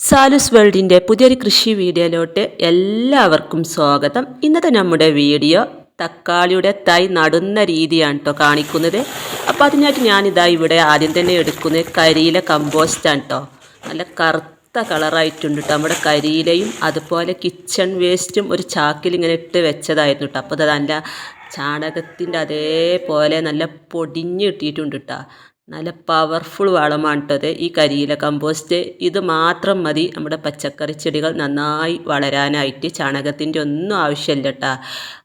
സാലുസ് വേൾഡിന്റെ പുതിയൊരു കൃഷി വീഡിയോയിലോട്ട് എല്ലാവർക്കും സ്വാഗതം. ഇന്നത്തെ നമ്മുടെ വീഡിയോ തക്കാളിയുടെ തൈ നടുന്ന രീതിയാണ് കേട്ടോ കാണിക്കുന്നത്. അപ്പോൾ അതിനായിട്ട് ഞാനിതാ ഇവിടെ ആദ്യം തന്നെ എടുക്കുന്നത് കരിയില കമ്പോസ്റ്റാണ് കേട്ടോ നല്ല കറുത്ത കളറായിട്ടുണ്ട് കേട്ടോ നമ്മുടെ കരിയിലയും അതുപോലെ കിച്ചൺ വേസ്റ്റും ഒരു ചാക്കിൽ ഇങ്ങനെ ഇട്ട് വെച്ചതായിരുന്നു കേട്ടോ അപ്പോൾ അത് നല്ല ചാണകത്തിന്റെ അതേപോലെ നല്ല പൊടിഞ്ഞ് കിട്ടിയിട്ടുണ്ട് കേട്ടോ നല്ല പവർഫുൾ വളമാണ് കേട്ടത് ഈ കരിയില കമ്പോസ്റ്റ് ഇത് മാത്രം മതി. നമ്മുടെ പച്ചക്കറി ചെടികൾ നന്നായി വളരാനായിട്ട് ചാണകത്തിന്റെ ഒന്നും ആവശ്യമില്ല കേട്ടോ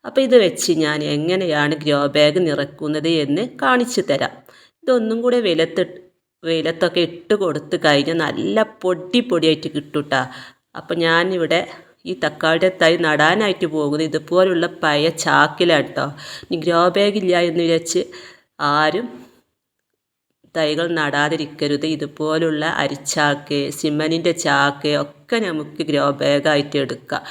അപ്പോൾ ഇത് വെച്ച് ഞാൻ എങ്ങനെയാണ് ഗ്രോ ബാഗ് നിറക്കുന്നത് എന്ന് കാണിച്ചു തരാം. ഇതൊന്നും കൂടെ വെയിലത്ത് വെയിലത്തൊക്കെ ഇട്ട് കൊടുത്ത് കഴിഞ്ഞാൽ നല്ല പൊടി പൊടിയായിട്ട് കിട്ടും കേട്ടോ അപ്പോൾ ഞാനിവിടെ ഈ തക്കാളിയുടെ തൈ നടാനായിട്ട് പോകുന്നത് ഇതുപോലുള്ള പഴയ ചാക്കിലാണ് കേട്ടോ ഇനി ഗ്രോ ബാഗില്ല എന്ന് വിചാരിച്ച് ആരും തൈകൾ നടാതിരിക്കരുത്. ഇതുപോലുള്ള അരിച്ചാക്ക് സിമന്റിന്റെ ചാക്ക് ഒക്കെ നമുക്ക് ഗ്രോ ബാഗായിട്ട് എടുക്കാം.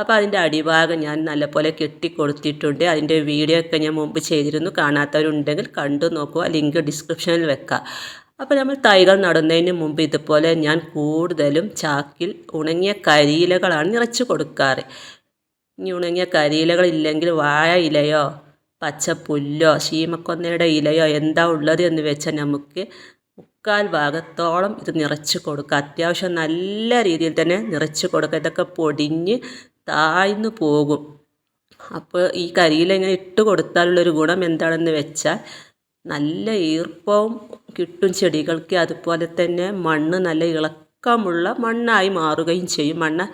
അപ്പോൾ അതിന്റെ അടിഭാഗം ഞാൻ നല്ലപോലെ കെട്ടി കൊടുത്തിട്ടുണ്ട് അതിന്റെ വീഡിയോ ഒക്കെ ഞാൻ മുമ്പ് ചെയ്തിരുന്നു. കാണാത്തവരുണ്ടെങ്കിൽ കണ്ടു നോക്കുക. ലിങ്ക് ഡിസ്ക്രിപ്ഷനിൽ വെക്കാം. അപ്പോൾ നമ്മൾ തൈകൾ നടുന്നതിന് മുമ്പ് ഇതുപോലെ ഞാൻ കൂടുതലും ചാക്കിൽ ഉണങ്ങിയ കരിയിലകളാണ് നിറച്ച് കൊടുക്കാറ്. ഇനി ഉണങ്ങിയ കരിയിലകളില്ലെങ്കിൽ വാഴ ഇലയോ പച്ച പുല്ലോ ശീമക്കൊന്നയുടെ ഇലയോ എന്താ ഉള്ളത് എന്ന് വെച്ചാൽ നമുക്ക് മുക്കാൽ ഭാഗത്തോളം ഇത് നിറച്ച് കൊടുക്കുക. അത്യാവശ്യം നല്ല രീതിയിൽ തന്നെ നിറച്ച് കൊടുക്കുക. ഇതൊക്കെ പൊടിഞ്ഞ് താഴ്ന്നു പോകും. അപ്പോൾ ഈ കരിയില ഇങ്ങനെ ഇട്ട് കൊടുത്താലുള്ളൊരു ഗുണം എന്താണെന്ന് വെച്ചാൽ നല്ല ഈർപ്പവും കിട്ടും ചെടികൾക്ക്. അതുപോലെ തന്നെ മണ്ണ് നല്ല ഇളക്കമുള്ള മണ്ണായി മാറുകയും ചെയ്യും. മണ്ണ്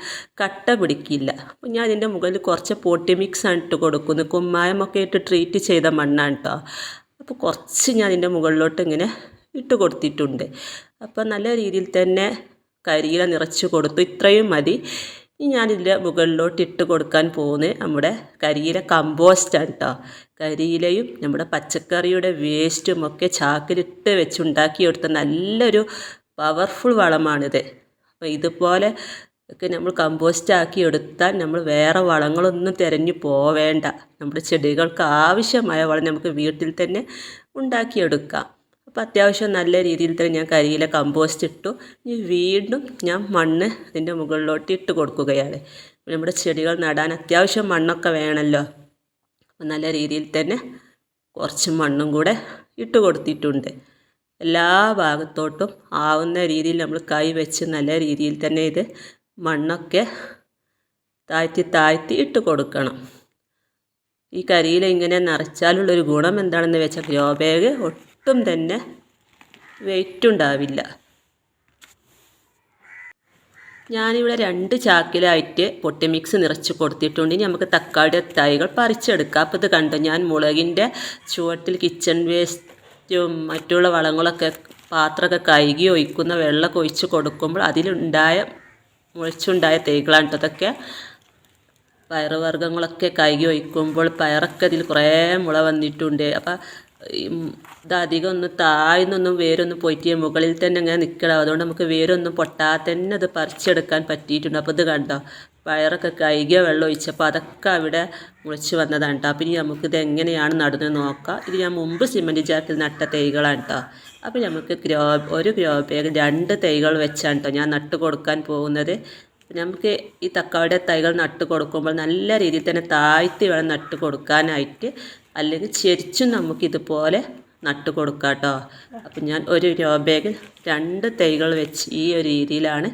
കട്ട പിടിക്കില്ല. അപ്പോൾ ഞാൻ ഇതിന്റെ മുകളിൽ കുറച്ച് പോട്ടി മിക്സ് ആണ് ഇട്ട് കൊടുക്കുന്നത്. കുമ്മായമൊക്കെ ഇട്ട് ട്രീറ്റ് ചെയ്ത മണ്ണാണ് കേട്ടോ അപ്പോൾ കുറച്ച് ഞാൻ ഇതിന്റെ മുകളിലോട്ട് ഇങ്ങനെ ഇട്ട് കൊടുത്തിട്ടുണ്ട്. അപ്പോൾ നല്ല രീതിയിൽ തന്നെ കരിയില നിറച്ച് കൊടുത്തു. ഇത്രയും മതി. ഇനി ഞാനിതിന്റെ മുകളിലോട്ട് ഇട്ട് കൊടുക്കാൻ പോകുന്നത് നമ്മുടെ കരിയില കമ്പോസ്റ്റ് ആണ് കേട്ടോ കരിയിലയും നമ്മുടെ പച്ചക്കറിയുടെ വേസ്റ്റും ഒക്കെ ചാക്കിലിട്ട് വെച്ചുണ്ടാക്കിയെടുത്ത നല്ലൊരു പവർഫുൾ വളമാണിത്. അപ്പോൾ ഇതുപോലെ ഒക്കെ നമ്മൾ കമ്പോസ്റ്റ് ആക്കി എടുത്താൽ നമ്മൾ വേറെ വളങ്ങളൊന്നും തിരഞ്ഞു പോവേണ്ട. നമ്മുടെ ചെടികൾക്ക് ആവശ്യമായ വളം നമുക്ക് വീട്ടിൽ തന്നെ ഉണ്ടാക്കിയെടുക്കാം. അപ്പോൾ അത്യാവശ്യം നല്ല രീതിയിൽ തന്നെ ഞാൻ കരിയില കമ്പോസ്റ്റ് ഇട്ടു. ഇനി വീണ്ടും ഞാൻ മണ്ണ് ഇതിന്റെ മുകളിലോട്ട് ഇട്ട് കൊടുക്കുകയാണ്. നമ്മുടെ ചെടികൾ നടാൻ അത്യാവശ്യം മണ്ണൊക്കെ വേണമല്ലോ. അപ്പോൾ നല്ല രീതിയിൽ തന്നെ കുറച്ച് മണ്ണും കൂടെ ഇട്ട് കൊടുത്തിട്ടുണ്ട്. എല്ലാ ഭാഗത്തോട്ടും ആവുന്ന രീതിയിൽ നമ്മൾ കൈ വെച്ച് നല്ല രീതിയിൽ തന്നെ ഇത് മണ്ണൊക്കെ താഴ്ത്തി താഴ്ത്തി ഇട്ട് കൊടുക്കണം. ഈ കരിയില ഇങ്ങനെ നിറച്ചാലുള്ളൊരു ഗുണം എന്താണെന്ന് വെച്ചാൽ ഗ്രോ ബാഗ് ഒട്ടും തന്നെ വെയിറ്റ് ഉണ്ടാവില്ല. ഞാനിവിടെ രണ്ട് ചാക്കിലായിട്ട് പൊട്ടി മിക്സ് നിറച്ച് കൊടുത്തിട്ടുണ്ട്. ഇനി നമുക്ക് തക്കാളിയുടെ തൈകൾ പറിച്ചെടുക്കാം. അപ്പോൾ ഇത് കണ്ടു? ഞാൻ മുളകിന്റെ ചുവട്ടിൽ കിച്ചൺ വേസ്റ്റും മറ്റുള്ള വളങ്ങളൊക്കെ പാത്രമൊക്കെ കഴുകി ഒഴിക്കുന്ന വെള്ളമൊക്കെ ഒഴിച്ച് കൊടുക്കുമ്പോൾ അതിലുണ്ടായ മുളച്ചുണ്ടായ തൈകളാണ് അതൊക്കെ പയറുവർഗങ്ങളൊക്കെ കഴുകി ഒഴിക്കുമ്പോൾ പയറൊക്കെ അതിൽ കുറേ മുള വന്നിട്ടുണ്ട്. അപ്പം ഇത് അധികം ഒന്ന് താഴ്ന്നൊന്നും വേരൊന്നും പോയിട്ട് മുകളിൽ തന്നെ ഇങ്ങനെ നിൽക്കണം അതുകൊണ്ട് നമുക്ക് വേരൊന്നും പൊട്ടാതെ തന്നെ അത് പറിച്ചെടുക്കാൻ പറ്റിയിട്ടുണ്ട്. അപ്പോൾ ഇത് കണ്ടോ? പയറൊക്കെ കഴുകിയ വെള്ളം ഒഴിച്ചപ്പോൾ അതൊക്കെ അവിടെ മുളച്ച് വന്നതാണ് കേട്ടോ അപ്പം ഇനി നമുക്കിത് എങ്ങനെയാണ് നടുന്നത് നോക്കാം. ഇത് ഞാൻ മുമ്പ് സിമന്റ് ചാക്കിൽ നട്ട തൈകളാണ് കേട്ടോ അപ്പോൾ നമുക്ക് ഗ്രോ ഒരു ഗ്രോ ബാഗ് രണ്ട് തൈകൾ വെച്ചാണ് കേട്ടോ ഞാൻ നട്ട് കൊടുക്കാൻ പോകുന്നത്. നമുക്ക് ഈ തക്കാളിയുടെ തൈകൾ നട്ട് കൊടുക്കുമ്പോൾ നല്ല രീതിയിൽ തന്നെ താഴ്ത്തി വേണം നട്ട് കൊടുക്കാനായിട്ട്. അല്ലെങ്കിൽ ചെരിച്ചും നമുക്കിതുപോലെ നട്ട് കൊടുക്കാം കേട്ടോ അപ്പം ഞാൻ ഒരു ബാഗിൽ രണ്ട് തൈകൾ വെച്ച് ഈ ഒരു രീതിയിലാണ്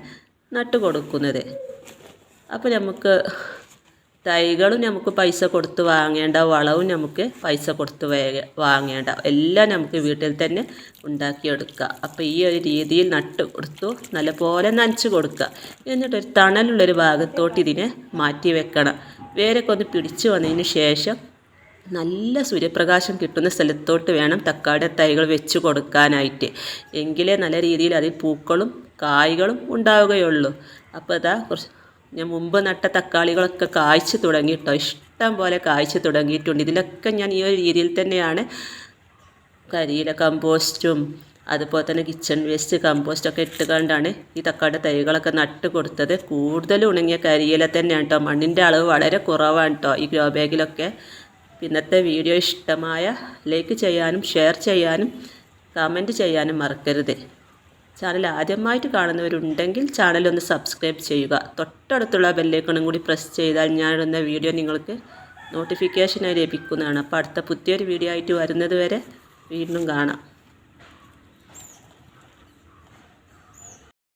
നട്ട് കൊടുക്കുന്നത്. അപ്പോൾ നമുക്ക് തൈകളും നമുക്ക് പൈസ കൊടുത്ത് വാങ്ങേണ്ട വളവും നമുക്ക് പൈസ കൊടുത്ത് വാങ്ങേണ്ട എല്ലാം നമുക്ക് വീട്ടിൽ തന്നെ ഉണ്ടാക്കിയെടുക്കുക അപ്പോൾ ഈ ഒരു രീതിയിൽ നട്ട് കൊടുത്തു നല്ലപോലെ നനച്ച് കൊടുക്കുക എന്നിട്ടൊരു തണലുള്ളൊരു ഭാഗത്തോട്ട് ഇതിനെ മാറ്റി വെക്കണം. വേരൊക്കെ ഒന്ന് പിടിച്ചു വന്നതിന് ശേഷം നല്ല സൂര്യപ്രകാശം കിട്ടുന്ന സ്ഥലത്തോട്ട് വേണം തക്കാടി തൈകൾ വെച്ച് കൊടുക്കാനായിട്ട്. എങ്കിലേ നല്ല രീതിയിൽ അതിൽ പൂക്കളും കായ്കളും ഉണ്ടാവുകയുള്ളൂ. അപ്പോൾ അതാ കുറച്ച് ഞാൻ മുമ്പ് നട്ട തക്കാളികളൊക്കെ കായ്ച്ചു തുടങ്ങി കേട്ടോ ഇഷ്ടം പോലെ കായ്ച്ചു തുടങ്ങിയിട്ടുണ്ട്. ഇതിലൊക്കെ ഞാൻ ഈ ഒരു രീതിയിൽ തന്നെയാണ് കരിയില കമ്പോസ്റ്റും അതുപോലെ തന്നെ കിച്ചൺ വേസ്റ്റ് കമ്പോസ്റ്റൊക്കെ ഇട്ടുകൊണ്ടാണ് ഈ തക്കാളിയുടെ തൈകളൊക്കെ നട്ട് കൊടുത്തത്. കൂടുതൽ ഉണങ്ങിയ കരിയില തന്നെയാണ് കേട്ടോ മണ്ണിന്റെ അളവ് വളരെ കുറവാണ് കേട്ടോ ഈ ഗ്രോ ബാഗിലൊക്കെ. ഇന്നത്തെ വീഡിയോ ഇഷ്ടമായ ലൈക്ക് ചെയ്യാനും ഷെയർ ചെയ്യാനും കമന്റ് ചെയ്യാനും മറക്കരുത്. ചാനൽ ആദ്യമായിട്ട് കാണുന്നവരുണ്ടെങ്കിൽ ചാനൽ ഒന്ന് സബ്സ്ക്രൈബ് ചെയ്യുക. തൊട്ടടുത്തുള്ള ബെല്ലേക്കണും കൂടി പ്രസ് ചെയ്താൽ ഞാനിടുന്ന വീഡിയോ നിങ്ങൾക്ക് നോട്ടിഫിക്കേഷനായി ലഭിക്കുന്നതാണ്. അപ്പോൾ അടുത്ത പുതിയൊരു വീഡിയോ ആയിട്ട് വരുന്നത് വരെ വീണ്ടും കാണാം.